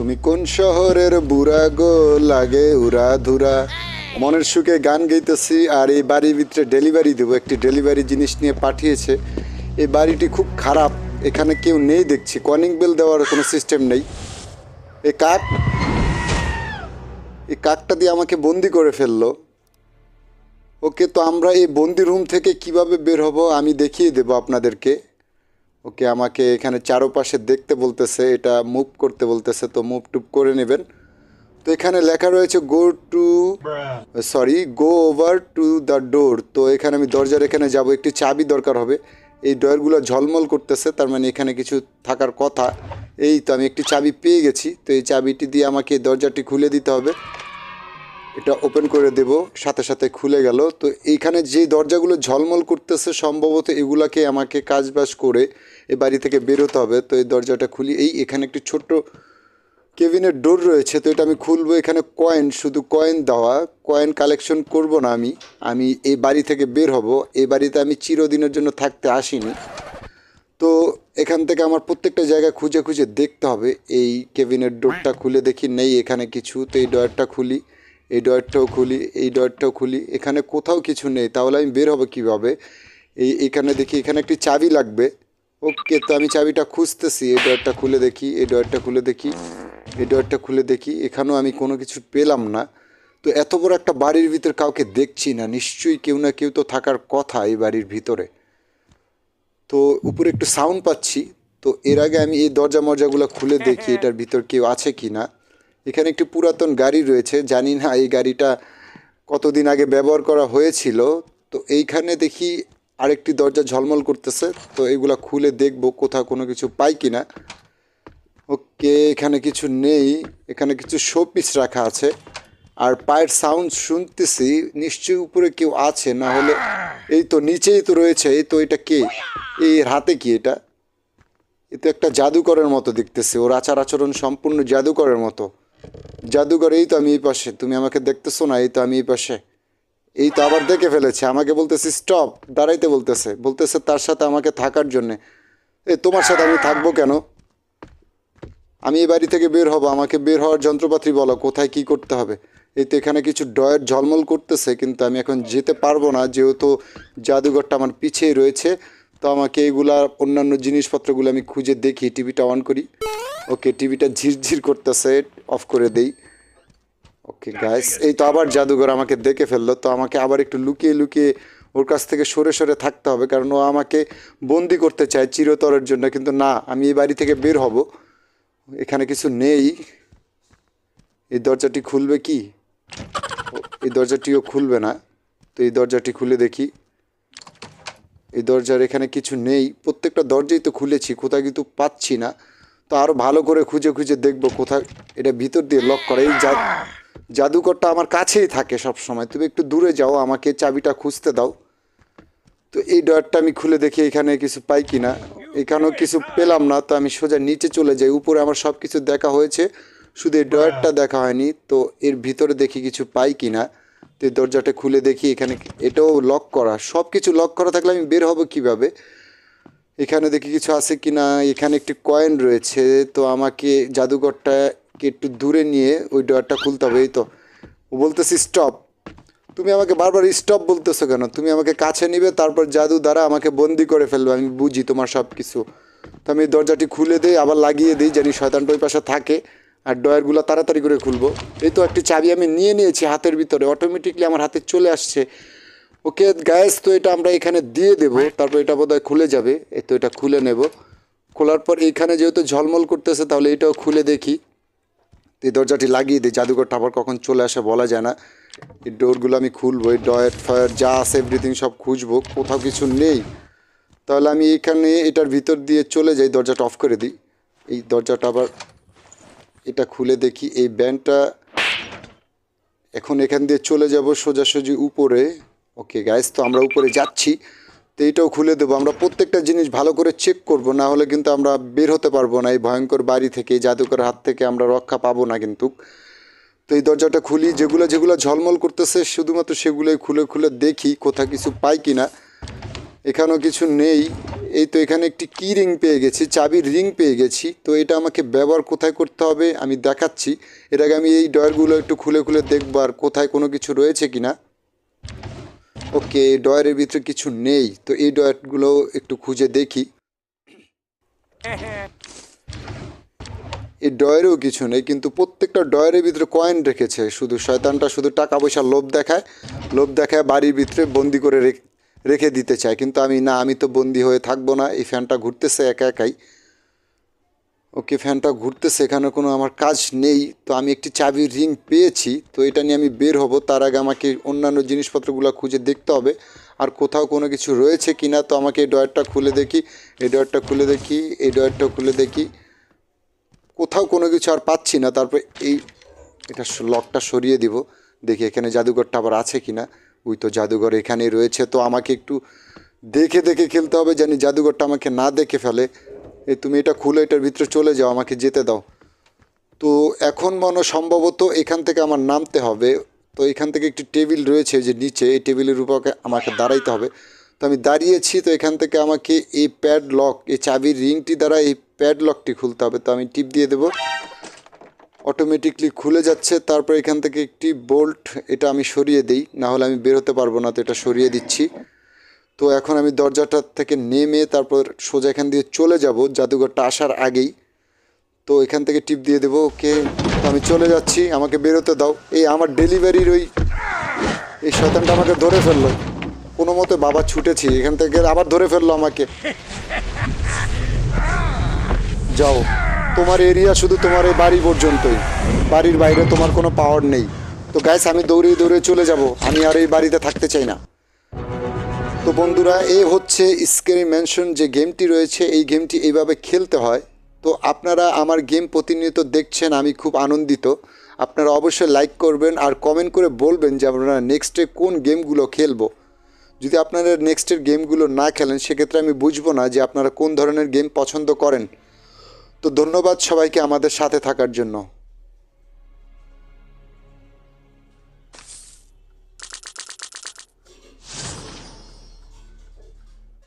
তুমি কোন শহরের বুড়া গো? লাগে উড়া ধুরা মনের সুখে গান গাইতেছি আর এই বাড়ির ভিতরে ডেলিভারি দেবো। একটি ডেলিভারি জিনিস নিয়ে পাঠিয়েছে। এই বাড়িটি খুব খারাপ। এখানে কেউ নেই দেখছি। কনিং বেল দেওয়ার কোনো সিস্টেম নেই। এই কাক? এই কাকটা দিয়ে আমাকে বন্দি করে ফেলল। ওকে তো আমরা এই বন্দি রুম থেকে কীভাবে বের হব আমি দেখিয়ে দেবো আপনাদেরকে। ওকে আমাকে এখানে চারোপাশে দেখতে বলতেছে এটা মুভ করতে বলতেছে তো মুভ টুপ করে নেবেন। তো এখানে লেখা রয়েছে go to sorry go over to the door তো এখানে আমি দরজার এখানে যাব একটি চাবি দরকার হবে। এই ডোরগুলো ঝলমল করতেছে তার মানে এখানে কিছু থাকার কথা। এই তো আমি একটি চাবি পেয়ে গেছি তো এই চাবিটি দিয়ে আমাকে দরজাটি খুলে দিতে হবে। এটা ওপেন করে দেব সাথে সাথে খুলে গেল। তো এইখানে যে দরজাগুলো ঝলমল করতেছে সম্ভবত এগুলাকে আমাকে কাজবাজ করে এ বাড়ি থেকে বেরোতে হবে, তো এই দরজাটা খুলি। এই এখানে একটি ছোট্ট কেবিনের ডোর রয়েছে, তো এটা আমি খুলবো এখানে কয়েন, শুধু কয়েন দেওয়া। কয়েন কালেকশন করব না আমি। আমি এই বাড়ি থেকে বের হব। এই বাড়িতে আমি চিরদিনের জন্য থাকতে আসিনি। তো এখান থেকে আমার প্রত্যেকটা জায়গা খুঁজে খুঁজে দেখতে হবে। এই কেবিনের ডোরটা খুলে দেখি, নেই এখানে কিছু। তো এই ডয়ারটা খুলি, এই ডয়ারটাও খুলি, এই ডয়ারটাও খুলি। এখানে কোথাও কিছু নেই, তাহলে আমি বের হব কীভাবে? এই এখানে দেখি এখানে একটি চাবি লাগবে। ওকে তো আমি চাবিটা খুঁজতেছি এই ডয়ারটা খুলে দেখি এই ডয়ারটা খুলে দেখি এই ডয়ারটা খুলে দেখি এখানেও আমি কোনো কিছু পেলাম না। তো এত বড় একটা বাড়ির ভিতর কাউকে দেখছি না নিশ্চয়ই কেউ না কেউ তো থাকার কথা এই বাড়ির ভিতরে। তো উপরে একটু সাউন্ড পাচ্ছি তো এর আগে আমি এই দরজা মরজাগুলো খুলে দেখি এটার ভিতর কেউ আছে কি না এখানে একটি পুরাতন গাড়ি রয়েছে জানি না এই গাড়িটা কতদিন আগে ব্যবহার করা হয়েছিল। তো এইখানে দেখি আরেকটি দরজা ঝলমল করতেছে, তো এগুলা খুলে দেখব কোথাও কোনো কিছু পাই কি না ওকে, এখানে কিছু নেই, এখানে কিছু শোপিস রাখা আছে। আর পায়ের সাউন্ড শুনতেছি, নিশ্চয়ই উপরে কেউ আছে, না হলে এই তো নিচেই তো রয়েছে, এই তো এটা কে? এই হাতে কি এটা? এ তো একটা জাদুকরের মতো দেখতেছে, ওর আচার আচরণ সম্পূর্ণ জাদুকরের মতো। জাদুকর এই তো আমি এই পাশে, তুমি আমাকে দেখতেছো না, এই তো আমি এই পাশে। এই তো আবার দেখে ফেলেছে, আমাকে বলতেছে, স্টপ, দাঁড়াইতে বলতেছে। বলতেছে, তার সাথে আমাকে থাকার জন্যে। এ, তোমার সাথে আমি থাকব কেন? আমি এই বাড়ি থেকে বের হব, আমাকে বের হওয়ার যন্ত্রপাতি বলো, কোথায় কি করতে হবে? এই তো এখানে কিছু ডয়ের ঝলমল করতেছে, কিন্তু আমি এখন যেতে পারব না, যেহেতু জাদুঘরটা আমার পিছিয়ে রয়েছে। তো আমাকে এইগুলা অন্যান্য জিনিসপত্রগুলো আমি খুঁজে দেখি, টিভিটা অন করি। ওকে, টিভিটা ঝিরঝির করতেছে, অফ করে দেই। ওকে গাইস এই তো আবার জাদুঘর আমাকে দেখে ফেলল। তো আমাকে আবার একটু লুকিয়ে লুকিয়ে ওর কাছ থেকে সরে সরে থাকতে হবে কারণ ও আমাকে বন্দি করতে চায় চিরতরের জন্য। কিন্তু না আমি এই বাড়ি থেকে বের হব। এখানে কিছু নেই। এই দরজাটি খুলবে কি? এই দরজাটিও খুলবে না। তো এই দরজাটি খুলে দেখি। এই দরজার এখানে কিছু নেই। প্রত্যেকটা দরজাই তো খুলেছি কোথাও কিন্তু পাচ্ছি না। তো আরও ভালো করে খুঁজে খুঁজে দেখব কোথায় এটা ভিতর দিয়ে লক করে। এই জা জাদুকরটা আমার কাছেই থাকে সব সময় তুমি একটু দূরে যাও, আমাকে চাবিটা খুঁজতে দাও। তো এই ডয়ারটা আমি খুলে দেখি এখানে কিছু পাই কি না এখানেও কিছু পেলাম না, তো আমি সোজা নিচে চলে যাই। উপরে আমার সব কিছু দেখা হয়েছে। শুধু এই ডয়ারটা দেখা হয়নি, তো এর ভিতরে দেখি কিছু পাই কি না তো এই দরজাটা খুলে দেখি এখানে এটাও লক করা। সব কিছু লক করা থাকলে আমি বের হব কীভাবে? এখানে দেখি কিছু আছে কি না এখানে একটি কয়েন রয়েছে, তো আমাকে জাদুঘরটাকে একটু দূরে নিয়ে ওই ডয়ারটা খুলতে হবে, এই তো। ও বলতেছি, স্টপ। তুমি আমাকে বারবার, স্টপ বলতেছো কেন? তুমি আমাকে কাছে নিবে, তারপর জাদু দ্বারা আমাকে বন্দি করে ফেলবে, আমি বুঝি তোমার সব কিছু তো আমি দরজাটি খুলে দিই, আবার লাগিয়ে দিই, জানি শয়তানটা ওই পাশে থাকে, আর ডয়ারগুলো তাড়াতাড়ি করে খুলবো। এই তো একটি চাবি আমি নিয়ে নিয়েছি হাতের ভিতরে অটোমেটিকলি আমার হাতে চলে আসছে। ওকে গ্যাস তো এটা আমরা এখানে দিয়ে দেব, তারপর এটা বোধহয় খুলে যাবে। এই তো এটা খুলে নেব। খোলার পর এইখানে যেহেতু ঝলমল করতেছে, তাহলে এটাও খুলে দেখি। তো এই দরজাটি লাগিয়ে দিই। জাদুঘরটা আবার কখন চলে আসে বলা যায় না। এই ডোরগুলো আমি খুলবো, এই ডয়ের ফায়ার, যা আছে এভরিথিং সব খুঁজবো, কোথাও কিছু নেই। তাহলে আমি এখানে এটার ভিতর দিয়ে চলে যাই, দরজাটা অফ করে দিই। এই দরজাটা আবার এটা খুলে দেখি, এই ব্যান্ডটা এখন এখান দিয়ে চলে যাব সোজাসুজি উপরে। ওকে গাইস তো আমরা উপরে যাচ্ছি। তো এইটাও খুলে দেবো। আমরা প্রত্যেকটা জিনিস ভালো করে চেক করব, না হলে কিন্তু আমরা বের হতে পারব না এই ভয়ঙ্কর বাড়ি থেকে, এই জাদুকর হাত থেকে আমরা রক্ষা পাবো না কিন্তু। তো এই দরজাটা খুলি, যেগুলো যেগুলো ঝলমল করতেছে শুধুমাত্র সেগুলোই খুলে খুলে দেখি কোথাও কিছু পাই কি না এখানেও কিছু নেই। এই তো এখানে একটি কি রিং পেয়ে গেছি, চাবির রিং পেয়ে গেছি। তো এটা আমাকে ব্যবহার কোথায় করতে হবে আমি দেখাচ্ছি। এর আগে আমি এই ডয়ারগুলো একটু খুলে খুলে দেখব আর কোথায় কোনো কিছু রয়েছে কি না ওকে ডয়ারের ভিতরে কিছু নেই, তো এই ডয়ারগুলো একটু খুঁজে দেখি। এই ডয়ারেও কিছু নেই, কিন্তু প্রত্যেকটা ডয়ারের ভিতরে কয়েন রেখেছে। শুধু শয়তানটা শুধু টাকা পয়সা লোভ দেখায় লোভ দেখায় বাড়ির ভিতরে বন্দি করে রেখে দিতে চায়। কিন্তু আমি না, আমি তো বন্দি হয়ে থাকব না, এই ফ্যানটা ঘুরতেছে একা একাই। ওকে ফ্যানটা ঘুরতেছে, এখানে কোনো আমার কাজ নেই, তো আমি একটি চাবির রিং পেয়েছি, তো এটা নিয়ে আমি বের হব, তার আগে আমাকে অন্যান্য জিনিসপত্রগুলো খুঁজে দেখতে হবে, আর কোথাও কোনো কিছু রয়েছে কি না তো আমাকে এই ডয়ারটা খুলে দেখি, এই ডয়ারটা খুলে দেখি, এই ডয়ারটা খুলে দেখি, কোথাও কোনো কিছু আর পাচ্ছি না, তারপর এই, এটা লকটা সরিয়ে দিব, দেখি এখানে জাদুঘরটা আবার আছে কি না ওই তো জাদুঘর এখানেই রয়েছে, তো আমাকে একটু দেখে দেখে খেলতে হবে, জানি জাদুঘরটা আমাকে না দেখে ফেলে এই তুমি এটা খুলে, এটার ভিতরে চলে যাও, আমাকে যেতে দাও। তো এখন মনে সম্ভবত এখান থেকে আমার নামতে হবে। তো এখান থেকে একটি টেবিল রয়েছে যে নিচে, এই টেবিলের উপর আমাকে দাঁড়াইতে হবে। তো আমি দাঁড়িয়েছি, তো এখান থেকে আমাকে এই প্যাড লক এই চাবির রিংটি দ্বারা এই প্যাড লকটি খুলতে হবে। তো আমি টিপ দিয়ে দেবো। অটোমেটিকলি খুলে যাচ্ছে, তারপর এখান থেকে একটি বোল্ট, এটা আমি সরিয়ে দিই। না হলে আমি বের হতে পারব না, তো এটা সরিয়ে দিচ্ছি। তো এখন আমি দরজাটা থেকে নেমে তারপর সোজা এখান দিয়ে চলে যাব। জাদুঘরটা আসার আগেই। তো এখান থেকে টিপ দিয়ে দেবো, ওকে? তো আমি চলে যাচ্ছি, আমাকে বেরোতে দাও। এই আমার ডেলিভারির ওই, এই শয়তানটা আমাকে ধরে ফেলল। কোনো মতে বাবা ছুটেছি, এখান থেকে আবার ধরে ফেলল আমাকে। যাও। তোমার এরিয়া শুধু তোমার এই বাড়ি পর্যন্তই। বাড়ির বাইরে তোমার কোনো পাওয়ার নেই। তো গ্যাস আমি দৌড়ে দৌড়ে চলে যাব। আমি আর এই বাড়িতে থাকতে চাই না। তো বন্ধুরা এই হচ্ছে স্কেরি ম্যানশন যে গেমটি রয়েছে, এই গেমটি এইভাবে খেলতে হয়। তো আপনারা আমার গেম প্রতিনিয়ত দেখছেন, আমি খুব আনন্দিত। আপনারা অবশ্যই লাইক করবেন আর কমেন্ট করে বলবেন যে আপনারা নেক্সটে কোন গেমগুলো খেলব। যদি আপনারা নেক্সটের গেমগুলো না খেলেন, সেক্ষেত্রে আমি বুঝব না যে আপনারা কোন ধরনের গেম পছন্দ করেন। তো ধন্যবাদ সবাইকে আমাদের সাথে থাকার জন্য।